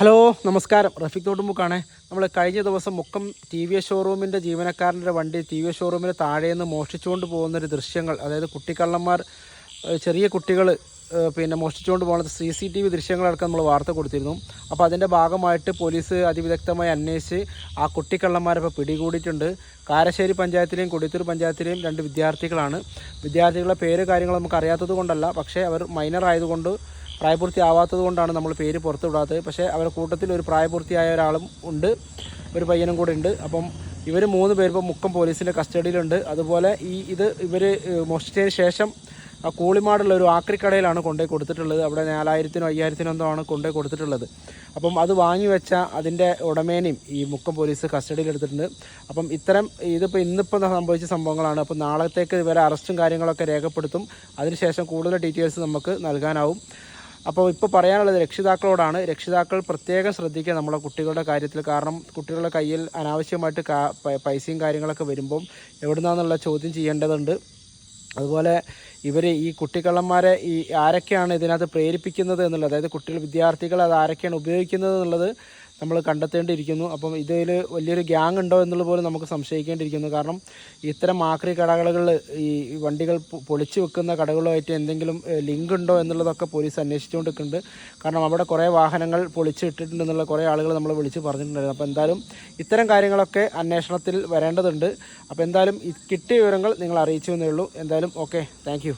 Hello നമസ്കാരം. റഫീഖ് തോട്ടുമുക്കാണ് നമ്മൾ കഴിഞ്ഞ ദിവസം മുക്കം ടി വി എസ് ഷോറൂമിന്റെ ജീവനക്കാരന്റെ വണ്ടി ടി വി എസ് ഷോറൂമിന് താഴെ നിന്ന് മോഷ്ടിച്ചുകൊണ്ട് പോകുന്നൊരു ദൃശ്യങ്ങൾ അതായത് കുട്ടിക്കള്ളന്മാർ ചെറിയ കുട്ടികൾ പിന്നെ മോഷ്ടിച്ചുകൊണ്ട് പോകുന്ന സി സി ടി വി ദൃശ്യങ്ങളടക്കം നമ്മൾ വാർത്ത കൊടുത്തിരുന്നു. അപ്പോൾ അതിന്റെ ഭാഗമായിട്ട് പോലീസ് അതിവിദഗ്ധമായി അന്വേഷിച്ച് ആ കുട്ടിക്കള്ളന്മാരെ ഇപ്പോൾ പിടികൂടിയിട്ടുണ്ട്. കാരശ്ശേരി പഞ്ചായത്തിലെയും കൊടിത്തൂർ പഞ്ചായത്തിലെയും രണ്ട് വിദ്യാർത്ഥികളാണ്. വിദ്യാർത്ഥികളുടെ പേര് കാര്യങ്ങൾ നമുക്ക് അറിയാത്തത് കൊണ്ടല്ല. പക്ഷേ അവർ മൈനർ ആയതുകൊണ്ട് പ്രായപൂർത്തിയാവാത്തത് കൊണ്ടാണ് നമ്മൾ പേര് പുറത്ത് വിടാത്തത് പക്ഷേ അവരുടെ കൂട്ടത്തിൽ ഒരു പ്രായപൂർത്തിയായ ഒരാളും ഉണ്ട്. ഒരു പയ്യനും കൂടെ ഉണ്ട്. അപ്പം ഇവർ മൂന്ന് പേര് ഇപ്പോൾ മുക്കം പോലീസിന്റെ കസ്റ്റഡിയിലുണ്ട്. അതുപോലെ ഈ ഇത് ഇവർ മോഷ്ടിച്ചതിന് ശേഷം ആ കൂളിമാടുള്ള ഒരു ആക്രിക്കടയിലാണ് കൊണ്ടുപോയി കൊടുത്തിട്ടുള്ളത്. അവിടെ നാലായിരത്തിനോ അയ്യായിരത്തിനോ എന്തോ ആണ് കൊണ്ടുപോയി കൊടുത്തിട്ടുള്ളത്. അപ്പം അത് വാങ്ങി വെച്ച അതിന്റെ ഉടമേനെയും ഈ മുക്കം പോലീസ് കസ്റ്റഡിയിൽ എടുത്തിട്ടുണ്ട്. അപ്പം ഇത്തരം ഇതിപ്പോൾ ഇന്നിപ്പോൾ സംഭവിച്ച സംഭവങ്ങളാണ്. അപ്പം നാളത്തേക്ക് ഇവരെ അറസ്റ്റും കാര്യങ്ങളൊക്കെ രേഖപ്പെടുത്തും. അതിനുശേഷം കൂടുതൽ ഡീറ്റെയിൽസ് നമുക്ക് നൽകാനാവും. അപ്പോൾ ഇപ്പോൾ പറയാനുള്ളത് രക്ഷിതാക്കളോടാണ്. രക്ഷിതാക്കൾ പ്രത്യേകം ശ്രദ്ധിക്കുക നമ്മളെ കുട്ടികളുടെ കാര്യത്തിൽ. കാരണം കുട്ടികളുടെ കയ്യിൽ അനാവശ്യമായിട്ട് പൈസയും കാര്യങ്ങളൊക്കെ വരുമ്പം എവിടുന്നാന്നുള്ള ചോദ്യം ചെയ്യേണ്ടതുണ്ട്. അതുപോലെ ഇവർ ഈ കുട്ടിക്കള്ളന്മാരെ ഈ ആരൊക്കെയാണ് ഇതിനകത്ത് പ്രേരിപ്പിക്കുന്നത് എന്നുള്ളത്? അതായത് കുട്ടികൾ വിദ്യാർത്ഥികൾ അത് ആരൊക്കെയാണ് ഉപയോഗിക്കുന്നത് എന്നുള്ളത് നമ്മൾ കണ്ടെത്തേണ്ടിയിരിക്കുന്നു. അപ്പം ഇതിൽ വലിയൊരു ഗ്യാങ് ഉണ്ടോ എന്നുള്ള പോലും നമുക്ക് സംശയിക്കേണ്ടിയിരിക്കുന്നു. കാരണം ഇത്തരം ആക്രി കടകളിൽ ഈ വണ്ടികൾ പൊളിച്ചു വെക്കുന്ന കടകളുമായിട്ട് എന്തെങ്കിലും ലിങ്ക് ഉണ്ടോ എന്നുള്ളതൊക്കെ പോലീസ് അന്വേഷിച്ചുകൊണ്ടിരിക്കുന്നുണ്ട്. കാരണം അവിടെ കുറേ വാഹനങ്ങൾ പൊളിച്ച് ഇട്ടിട്ടുണ്ടെന്നുള്ള കുറേ ആളുകൾ നമ്മൾ വിളിച്ച് പറഞ്ഞിട്ടുണ്ടായിരുന്നു. അപ്പോൾ എന്തായാലും ഇത്തരം കാര്യങ്ങളൊക്കെ അന്വേഷണത്തിൽ വരേണ്ടതുണ്ട്. അപ്പോൾ എന്തായാലും കിട്ടിയ വിവരങ്ങൾ നിങ്ങൾ അറിയിച്ചു എന്നേ ഉള്ളൂ. എന്തായാലും ഓക്കെ. താങ്ക്